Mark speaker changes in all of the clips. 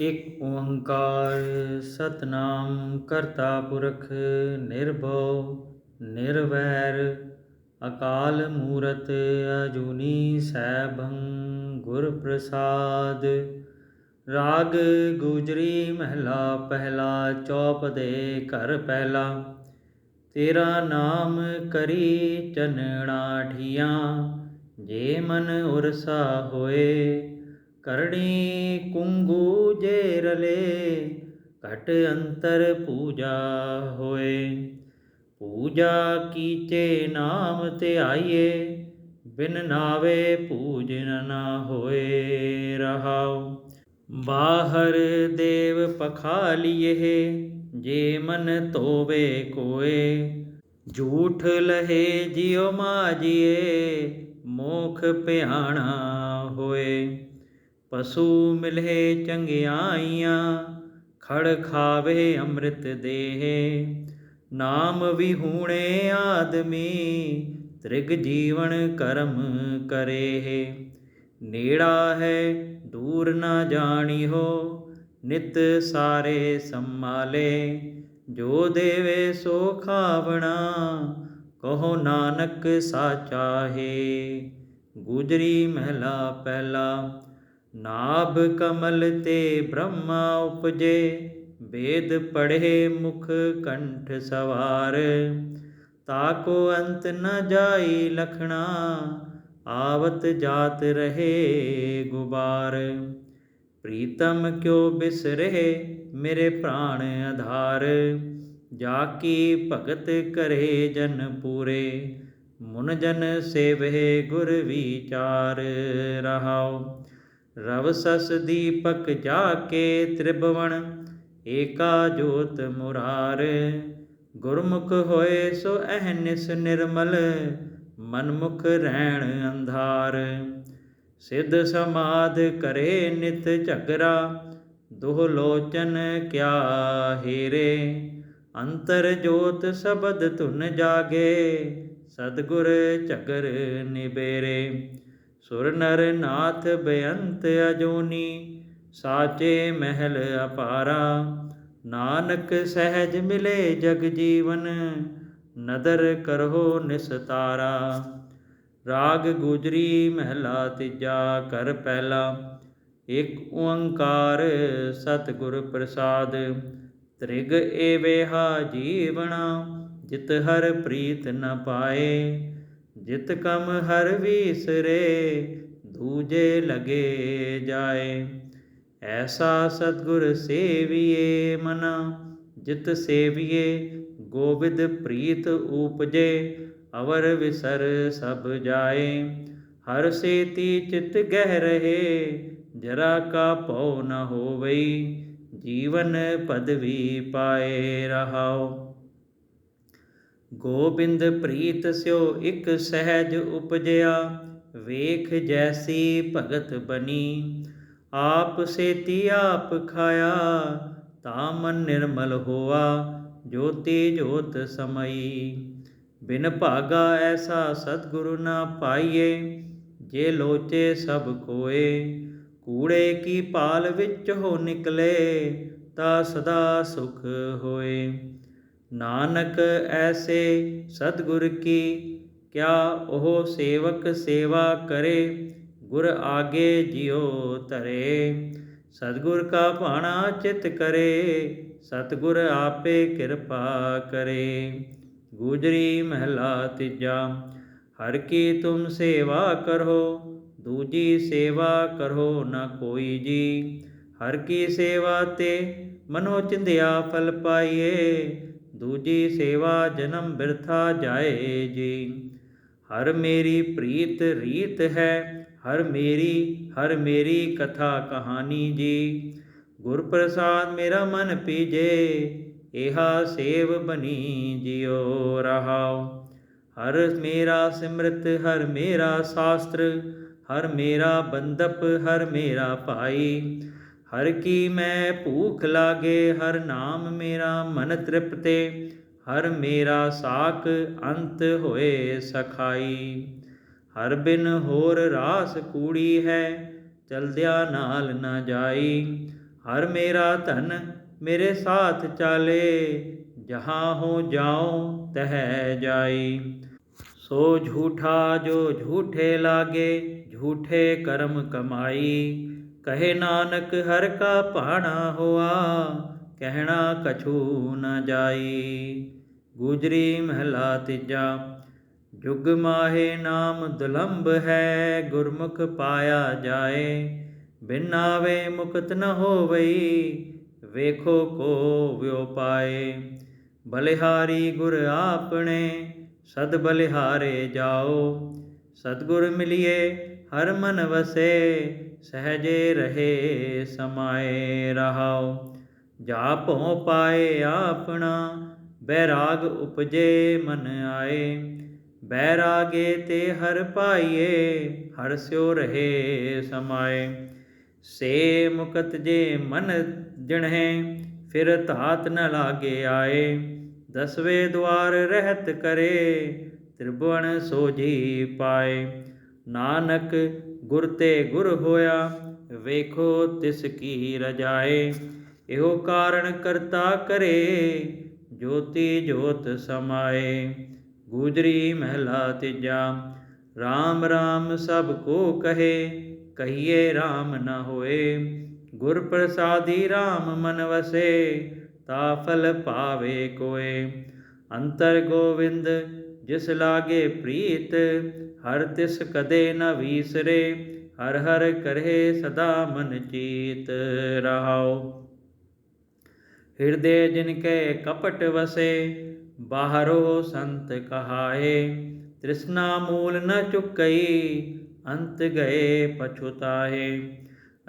Speaker 1: ਇਕ ਓੰਕਾਰ ਸਤਨਾਮ, ਕਰਤਾ ਪੁਰਖ ਨਿਰਭਉ, ਨਿਰਵੈਰ, ਅਕਾਲ ਮੂਰਤ ਅਜੂਨੀ ਸੈਭੰ ਗੁਰ ਪ੍ਰਸਾਦ ਰਾਗ ਗੁਜਰੀ ਮਹਿਲਾ ਪਹਿਲਾ, ਚੌਪ ਦੇ ਘਰ ਪਹਿਲਾ। ਤੇਰਾ ਨਾਮ ਕਰੀ ਚਨਣਾ ਠੀਆਂ, ਜੇ ਮਨ ਉਰਸਾ ਹੋਏ ਕਰਣੀ ਕੁੰਗੂ ਜੇ ਰਲੇ, ਘਟ ਅੰਤਰ ਪੂਜਾ ਹੋਏ। ਪੂਜਾ ਕੀਚੇ ਨਾਮ ਤੇ ਆਈਏ, ਬਿਨ ਨਾਵੇ ਪੂਜਨ ਨਾ ਹੋਏ ਰਹਾਉ। ਬਾਹਰ ਦੇਵ ਪਖਾਲੀਏ ਜੇ ਮਨ ਤੋਵੇ ਕੋਏ। ਝੂਠ ਲਹੇ ਜਿਉ ਮਾਜੀਏ, ਮੋਖ ਭਿਆਣਾ ਹੋਏ। ਪਸ਼ੂ ਮਿਲਹਿ ਚੰਗਿਆਈਆਂ, ਖੜ ਖਾਵੇ ਅੰਮ੍ਰਿਤ ਦੇਹ। ਨਾਮ ਵਿਹੂਣੇ ਆਦਮੀ, ਤ੍ਰਿਗ ਜੀਵਨ ਕਰਮ ਕਰੇ ਨੇੜਾ ਹੈ, ਦੂਰ ਨਾ ਜਾਣੀਓ ਨਿਤ ਸਾਰੇ ਸੰਮਾਲੇ ਜੋ ਦੇਵੇ ਸੋ ਖਾਵਣਾ, ਕਹੋ ਨਾਨਕ ਸਾਚਾ ਹੈ ਗੁਜਰੀ ਮਹਿਲਾ ਪਹਿਲਾ ਨਾਭ ਕਮਲ ਤੇ ਬ੍ਰਹਮਾ ਉਪਜੇ, ਵੇਦ ਪੜ੍ਹੇ ਮੁਖ ਕੰਠ ਸਵਾਰ। ਤਾਕੋ ਅੰਤ ਨ ਜਾਈ ਲਖਣਾ, ਆਵਤ ਜਾਤ ਰਹੇ ਗੁਬਾਰ। ਪ੍ਰੀਤਮ ਕਿਉ ਬਿਸਰੇ ਮੇਰੇ ਪ੍ਰਾਣ ਆਧਾਰ। ਜਾ ਕੀ ਭਗਤ ਕਰੇ ਜਨ ਪੂਰੇ, ਮੁਨ ਜਨ ਸੇਵਹਿ ਗੁਰ ਵਿਚਾਰ ਰਹਾਉ। ਰਵ ਸਸ ਦੀਪਕ ਜਾ ਕੇ ਤ੍ਰਿਭਵਨ, ਏਕਾ ਜੋਤ ਮੁਰਾਰ। ਗੁਰਮੁਖ ਹੋਏ ਸੋ ਅਹਨਿਸ ਨਿਰਮਲ, ਮਨਮੁਖ ਰਹਿਣ ਅੰਧਾਰ। ਸਿੱਧ ਸਮਾਦ ਕਰੇ ਨਿਤ ਝਗਰਾ, ਦੁਹ ਲੋਚਨ ਕਿਆ ਹੀਰੇ। ਅੰਤਰ ਜੋਤ ਸ਼ਬਦ ਧੁਨ ਜਾਗੇ, ਸਤਗੁਰ ਝਗਰ ਨਿਬੇਰੇ। ਸੁਰ ਨਰ ਨਾਥ ਬੇਅੰਤ ਅਜੋਨੀ, ਸਾਚੇ ਮਹਿਲ ਅਪਾਰਾ। ਨਾਨਕ ਸਹਿਜ ਮਿਲੇ ਜਗ ਜੀਵਨ, ਨਦਰ ਕਰੋ ਨਿਸਤਾਰਾ ਰਾਗ ਗੁਜਰੀ ਮਹਿਲਾ ਤੀਜਾ ਕਰ ਪਹਿਲਾ, ਇਕ ਓੰਕਾਰ ਸਤਿਗੁਰ ਪ੍ਰਸਾਦ। ਤ੍ਰਿਗ ਏਵੇਹਾ ਜੀਵਣਾ, ਜਿਤ ਹਰ ਪ੍ਰੀਤ ਨ ਪਾਏ। ਜਿਤ ਕਮ ਹਰ ਵੀਸਰੇ, ਦੂਜੇ ਲਗੇ ਜਾਏ। ਐਸਾ ਸਤਗੁਰ ਸੇਵੀਏ ਮਨਾ, ਜਿਤ ਸੇਵੀਏ, ਗੋਬਿੰਦ ਪ੍ਰੀਤ ਉਪਜੇ ਅਵਰ ਵਿਸਰ ਸਭ ਜਾਏ। ਹਰ ਸੇਤੀ ਚਿਤ ਗਹਿ ਰਹੇ, ਜਰਾ ਕਾ ਭਉ ਨ ਹੋਵਈ। ਜੀਵਨ ਪਦਵੀ ਪਾਏ ਰਹਾਉ। ਗੋਬਿੰਦ ਪ੍ਰੀਤ ਸਿਓ ਇਕ ਸਹਿਜ ਉਪਜਿਆ, ਵੇਖ ਜੈਸੀ ਭਗਤ ਬਣੀ। ਆਪ ਸੇਤੀ ਆਪ ਖਾਇਆ, ਤਾਂ ਮਨ ਨਿਰਮਲ ਹੋਆ, ਜੋਤੀ ਜੋਤ ਸਮਈ। ਬਿਨ ਭਾਗਾ ਐਸਾ ਸਤਿਗੁਰੂ ਨਾ ਪਾਈਏ, ਜੇ ਲੋਚੇ ਸਭ ਕੋਏ ਕੂੜੇ ਕੀ ਪਾਲ ਵਿੱਚ ਹੋ ਨਿਕਲੇ, ਤਾ ਸਦਾ ਸੁਖ ਹੋਏ। ਨਾਨਕ ਐਸੇ ਸਤਿਗੁਰ ਕੀ, ਕਿਆ ਉਹ ਸੇਵਕ ਸੇਵਾ ਕਰੇ, ਗੁਰ ਆਗੇ ਜਿਉ ਧਰੇ। ਸਤਿਗੁਰ ਕਾ ਭਾਣਾ ਚਿਤ ਕਰੇ, ਸਤਿਗੁਰ ਆਪੇ ਕਿਰਪਾ ਕਰੇ। ਗੁਜਰੀ ਮਹਿਲਾ ਤੀਜਾ, ਹਰ ਕੀ ਤੁਮ ਸੇਵਾ ਕਰੋ, ਦੂਜੀ ਸੇਵਾ ਕਰੋ ਨਾ ਕੋਈ ਜੀ। ਹਰ ਕੀ ਸੇਵਾ ਤੇ ਮਨੋ ਚਿੰਦਿਆ ਫਲ ਪਾਈਏ ਦੂਜੀ ਸੇਵਾ ਜਨਮ ਬਿਰਥਾ ਜਾਏ ਜੀ। ਹਰ ਮੇਰੀ ਪ੍ਰੀਤ ਰੀਤ ਹੈ, ਹਰ ਮੇਰੀ ਹਰ ਮੇਰੀ ਕਥਾ ਕਹਾਣੀ ਜੀ। ਗੁਰ ਪ੍ਰਸਾਦ ਮੇਰਾ ਮਨ ਪੀਜੇ ਇਹਾ ਸੇਵ ਬਣੀ ਜਿਉ ਰਹਾਉ। ਹਰ ਮੇਰਾ ਸਿਮਰਤ, ਹਰ ਮੇਰਾ ਸ਼ਾਸਤਰ, ਹਰ ਮੇਰਾ ਬੰਦਪ, ਹਰ ਮੇਰਾ ਭਾਈ। ਹਰ ਕੀ ਮੈਂ ਭੂਖ ਲਾਗੇ, ਹਰ ਨਾਮ ਮੇਰਾ ਮਨ ਤ੍ਰਿਪਤੇ, ਹਰ ਮੇਰਾ ਸਾਖ ਅੰਤ ਹੋਏ ਸਖਾਈ। ਹਰ ਬਿਨ ਹੋਰ ਰਾਸ ਕੂੜੀ ਹੈ, ਚਲਦਿਆ ਨਾਲ ਨਾ ਜਾਈ। ਹਰ ਮੇਰਾ ਧਨ ਮੇਰੇ ਸਾਥ ਚਾਲੇ, ਜਹਾਂ ਹੋ ਜਾਉ ਤਹਿ ਜਾਈ। ਸੋ ਝੂਠਾ ਜੋ ਝੂਠੇ ਲਾਗੇ ਝੂਠੇ ਕਰਮ ਕਮਾਈ, ਕਹੇ ਨਾਨਕ ਹਰ ਕਾ ਭਾਣਾ ਹੋਆ, ਕਹਿਣਾ ਕਛੂ ਨ ਜਾਈ। ਗੁਜਰੀ ਮਹਿਲਾ ਤੀਜਾ, ਜੁਗ ਮਾਹੇ ਨਾਮ ਦੁਲੰਭ ਹੈ, ਗੁਰਮੁਖ ਪਾਇਆ ਜਾਏ ਬਿਨ ਆਵੇ ਮੁਕਤ ਨ ਹੋਵਈ, ਵੇਖੋ ਕੋ ਵਿਉ ਪਾਏ ਬਲਿਹਾਰੀ ਗੁਰ ਆਪਣੇ, ਸਦ ਬਲਿਹਾਰੇ ਜਾਓ, ਸਤਗੁਰ ਮਿਲਿਏ ਹਰ ਮਨ ਵਸੇ, ਸਹਜੇ ਰਹੇ, ਸਮਾਏ ਰਹਾਓ ਜਾ ਭਉ ਪਾਏ ਆਪਣਾ, ਬੈਰਾਗ ਉਪਜੇ ਮਨ ਆਏ। ਬੈਰਾਗੇ ਤੇ ਹਰ ਪਾਈਏ, ਹਰ ਸਿਓ ਰਹੇ, ਸਮਾਏ। ਸੇ ਮੁਕਤ ਜੇ ਮਨ ਜਣਹਿ, ਫਿਰ ਧਾਤ ਨ ਲਾਗੇ ਆਏ। ਦਸਵੇਂ ਦਵਾਰ ਰਹਿਤ ਕਰੇ, ਤ੍ਰਿਭੁਵਨ ਸੋਜੀ ਪਾਏ। ਨਾਨਕ, ਗੁਰ ਤੇ ਗੁਰ ਹੋਇਆ, ਵੇਖੋ ਤਿਸ ਕੀ ਰਜਾਏ। ਇਹੋ ਕਾਰਣ ਕਰਤਾ ਕਰੇ, ਜੋਤੀ ਜੋਤ ਸਮਾਏ। ਗੂਜਰੀ ਮਹਿਲਾ ਤੀਜਾ RAM RAM ਸਭ ਕੋ ਕਹੇ, ਕਹੀਏ RAM ਨਾ ਹੋਏ। ਗੁਰ ਪ੍ਰਸਾਦੀ RAM ਮਨ ਵਸੇ, ਤਾ ਫਲ ਪਾਵੇ ਕੋਏ। ਅੰਤਰ ਗੋਵਿੰਦ, ਜਿਸ ਲਾਗੇ ਪ੍ਰੀਤ ਹਰ ਤਿਸ ਕਦੇ ਨ ਵੀਸਰੇ, ਹਰ ਹਰ ਕਰੇ ਸਦਾ ਮਨ ਚੀਤ ਰਹਾਉ। ਹਿਰਦੇ ਜਿਨ ਕੈ ਕਪਟ ਵਸੇ, ਬਾਹਰੋ ਸੰਤ ਕਹਾਏ, ਤ੍ਰਿਸ਼ਨਾ ਮੂਲ ਨ ਚੁਕਈ, ਅੰਤ ਗਏ ਪਛੁਤਾਏ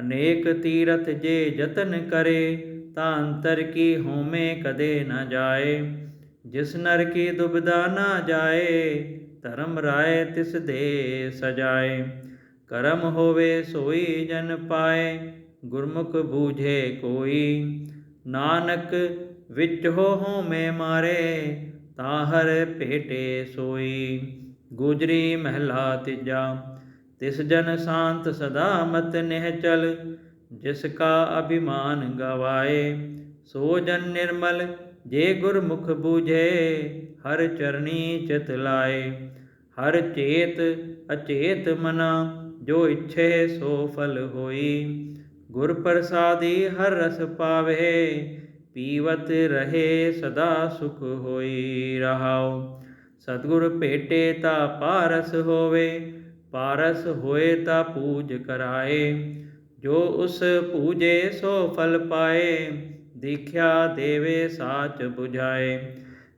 Speaker 1: ਅਨੇਕ ਤੀਰਥ ਜੇ ਯਤਨ ਕਰੇ, ਤਾਂ ਅੰਤਰ ਕੀ ਹੋਮੇ ਕਦੇ ਨ ਜਾਏ। ਜਿਸ ਨਰ ਕੀ ਦੁਬਦਾ ਨਾ ਜਾਏ ਧਰਮ ਰਾਏ ਤਿਸ ਦੇ ਸਜਾਏ। ਕਰਮ ਹੋਵੇ ਸੋਈ ਜਨ ਪਾਏ, ਗੁਰਮੁਖ ਬੂਝੇ ਕੋਈ। ਨਾਨਕ ਵਿੱਚ ਹੋ ਹੋਮੇ ਮਾਰੇ, ਤਾਂ ਹਰ ਭੇਟੇ ਸੋਈ। ਗੁਜਰੀ ਮਹਿਲਾ ਤਿਜਾ, ਤਿਸ ਜਨ ਸ਼ਾਂਤ ਸਦਾ ਮਤ ਨਿਹਚਲ ਜਿਸ ਕਾ ਅਭਿਮਾਨ ਗਵਾਏ, ਸੋ ਜਨ ਨਿਰਮਲ, ਜੇ ਗੁਰਮੁਖ ਬੂਝੇ, ਹਰ ਚਰਣੀ ਚਿਤ ਲਾਏ। ਹਰ ਚੇਤ ਅਚੇਤ ਮਨਾ, ਜੋ ਇਛੇ ਸੋ ਫਲ ਹੋਈ। ਗੁਰ ਪ੍ਰਸਾਦੀ ਹਰ ਰਸ ਪਾਵੇ, ਪੀਵਤ ਰਹੇ ਸਦਾ ਸੁਖ ਹੋਈ ਰਹਾਉ। ਸਤਗੁਰ ਭੇਟੇ ਤਾ ਪਾਰਸ ਹੋਵੇ, ਪਾਰਸ ਹੋਏ ਤਾ ਪੂਜ ਕਰਾਏ। ਜੋ ਉਸ ਪੂਜੇ ਸੋ ਫਲ ਪਾਏ, ਦੇਖਿਆ ਦੇਵੇ ਸਾਚ 부ਝਾਏ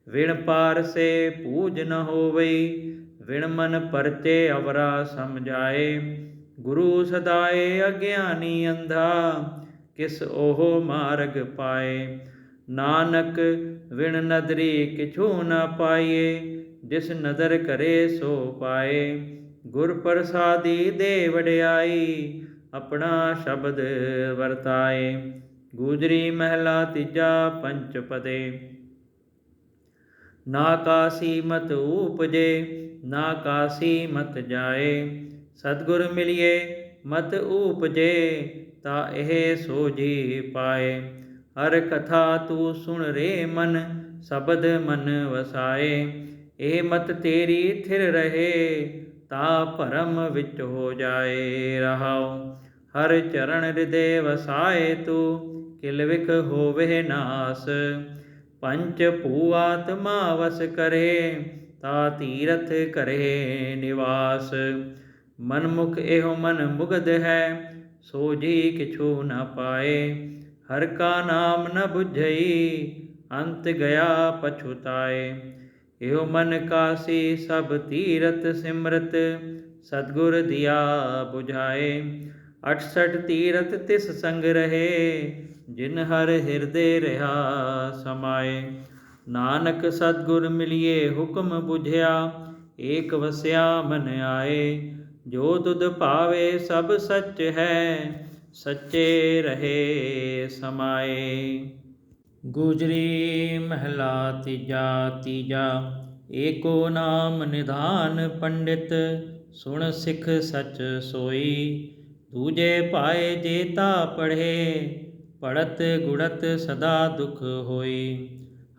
Speaker 1: ਵਿਣ ਪਾਰਸੇ ਪੂਜ ਨ ਹੋਵਈ ਵਿਣ ਮਨ ਪਰਚੇ ਅਵਰਾ ਸਮਝਾਏ, ਗੁਰੂ ਸਦਾਏ ਅਗਿਆਨੀ ਅੰਧਾ, ਕਿਸ ਉਹ ਮਾਰਗ ਪਾਏ? ਨਾਨਕ ਵਿਣ ਨਦਰੀ ਕਿਛੂ ਨ ਪਾਈਏ, ਜਿਸ ਨਦਰ ਕਰੇ ਸੋ ਪਾਏ। ਗੁਰ ਪ੍ਰਸਾਦੀ ਦੇ ਵਡਿਆਈ ਆਪਣਾ ਸ਼ਬਦ ਵਰਤਾਏ। ਗੂਜਰੀ ਮਹਿਲਾ ਤੀਜਾ ਪੰਚ ਪਦੇ ਨਾ ਕਾਸੀ ਮਤ ਊਪਜੇ ਨਾ ਕਾਸੀ ਮਤ ਜਾਏ। ਸਤਗੁਰ ਮਿਲਿਏ, ਮਤ ਊਪਜੇ ਤਾ ਇਹ ਸੋਜੀ ਪਾਏ। ਹਰ ਕਥਾ ਤੂੰ ਸੁਣ ਰੇ ਮਨ, ਸ਼ਬਦ ਮਨ ਵਸਾਏ। ਇਹ ਮਤ ਤੇਰੀ ਥਿਰ ਰਹੇ, ਤਾ ਭਰਮ ਵਿੱਚ ਹੋ ਜਾਏ ਰਹਾਉ। ਹਰ ਚਰਨ ਹਿਰਦੇ ਵਸਾਏ ਤੂੰ, ਕਿਲ ਵਿਖ ਹੋਵੇ ਨਾਸ। ਪੰਚ ਭੂ ਆਤਮਾ ਵਸ ਕਰੇ ਤਾ ਤੀਰਥ ਕਰੇ ਨਿਵਾਸ ਮਨ ਮੁਖ ਇਹੋ ਮਨ ਮੁਗਧ ਹੈ, ਸੋ ਜੀ ਕਿਛੂ ਨ ਪਾਏ, ਹਰ ਕਾ ਨਾਮ ਨ 부ਝਈ ਅੰਤ ਗਿਆ ਪਛੁਤਾਏ ਇਹੋ ਮਨ ਕਾਸੀ ਸਭ ਤੀਰਤ ਸਿਮਰਤ, ਸਤਗੁਰ ਦਿਆ 부ਝਾਏ 68 ਤੀਰਤ ਤਿਸ ਸੰਗ ਰਹੇ, ਜਿਨ ਹਰ ਹਿਰਦੇ ਰਹਾ ਸਮਾਏ। ਨਾਨਕ ਸਤਗੁਰ ਮਿਲਿਏ ਹੁਕਮ 부ਝਿਆ ਏਕ ਵਸਿਆ ਮਨ ਆਏ, ਜੋ ਤੁਧ ਭਾਵੇ ਸਭ ਸੱਚ ਹੈ, ਸੱਚੇ ਰਹੇ ਸਮਾਏ। ਗੁਜਰੀ ਮਹਲਾ ਤੀਜਾ ਤੀਜਾ, ਏਕੋ ਨਾਮ ਨਿਧਾਨ ਪੰਡਿਤ, ਸੁਣ ਸਿੱਖ ਸਚ ਸੋਈ, ਦੂਜੇ ਪਾਏ ਜੇ ਤਾ ਪੜ੍ਹੇ ਪੜਤ ਗੁੜਤ ਸਦਾ ਦੁਖ ਹੋਈ।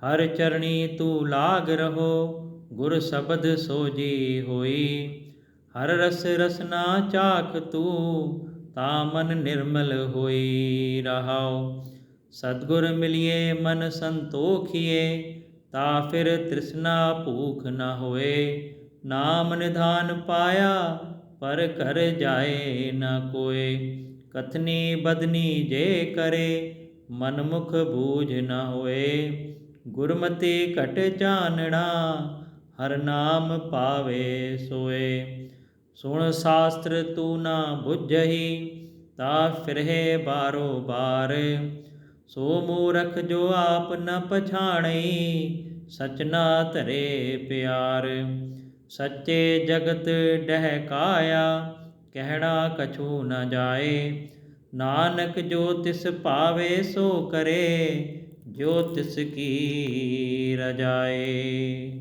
Speaker 1: ਹਰ ਚਰਣੀ ਤੂੰ ਲਾਗ ਰਹੋ, ਗੁਰ ਸ਼ਬਦ ਸੋਜੀ ਹੋਈ। ਹਰ ਰਸ ਰਸਨਾ ਚਾਖ ਤੂੰ, ਤਾ ਮਨ ਨਿਰਮਲ ਹੋਈ ਰਹਾਉ। ਸਤਗੁਰ ਮਿਲਿਏ, ਮਨ ਸੰਤੋਖੀਏ, ਤਾ ਫਿਰ ਤ੍ਰਿਸ਼ਨਾ ਭੂਖ ਨਾ ਹੋਏ। ਨਾਮ ਨਿਧਾਨ ਪਾਇਆ, ਪਰ ਕਰ ਜਾਏ ਨਾ ਕੋਏ। ਕਥਨੀ ਬਦਨੀ ਜੇ ਕਰੇ, ਮਨਮੁਖ ਬੂਝ ਨਾ ਹੋਏ। ਗੁਰਮਤਿ ਘਟ ਜਾਣਣਾ, ਹਰ ਨਾਮ ਪਾਵੇ ਸੋਏ। ਸੁਣ ਸ਼ਾਸਤਰ ਤੂੰ ਨਾ ਬੁੱਝਹੀ, ਤਾ ਫਿਰਹਿ ਬਾਰੋ ਬਾਰ। ਸੋ ਮੂਰਖ ਜੋ ਆਪ ਨ ਪਛਾਣਈ, ਸਚ ਧਰੇ ਪਿਆਰ। ਸੱਚੇ ਜਗਤ ਡਹਿਕਾਇਆ, ਕਹਿਣਾ ਕਛੂ ਨ ਜਾਏ। ਨਾਨਕ ਜੋ ਤਿਸ ਭਾਵੇ ਸੋ ਕਰੇ ਜੋ ਤਿਸ ਕੀ ਰਜਾਏ।